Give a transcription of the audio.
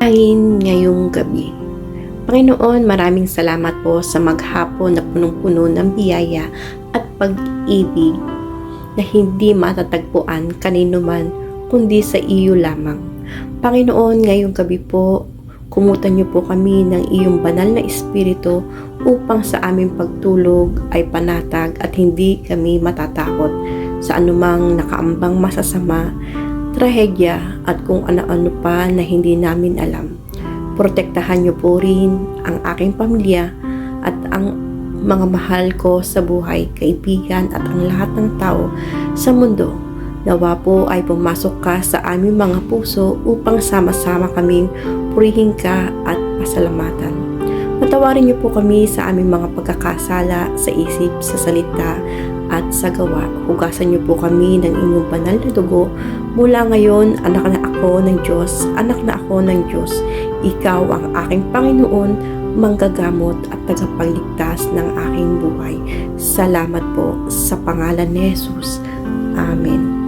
Angin ngayong gabi. Panginoon, maraming salamat po sa maghapon na punong-puno ng biyaya at pag-ibig na hindi matatagpuan kanino man kundi sa iyo lamang. Panginoon, ngayong gabi po, kumutan niyo po kami ng iyong banal na espiritu upang sa aming pagtulog ay panatag at hindi kami matatakot sa anumang nakaambang masasama, trahedya at kung ano-ano pa na hindi namin alam. Protektahan niyo po rin ang aking pamilya at ang mga mahal ko sa buhay, kaibigan at ang lahat ng tao sa mundo. Nawa po ay pumasok ka sa aming mga puso upang sama-sama kaming purihin ka at pasalamatan. Patawarin niyo po kami sa aming mga pagkakasala sa isip, sa salita at sa gawa. Hugasan niyo po kami ng inyong banal na dugo. Mula ngayon, anak na ako ng Diyos, anak na ako ng Diyos. Ikaw ang aking Panginoon, manggagamot at tagapagligtas ng aking buhay. Salamat po sa pangalan ni Jesus. Amen.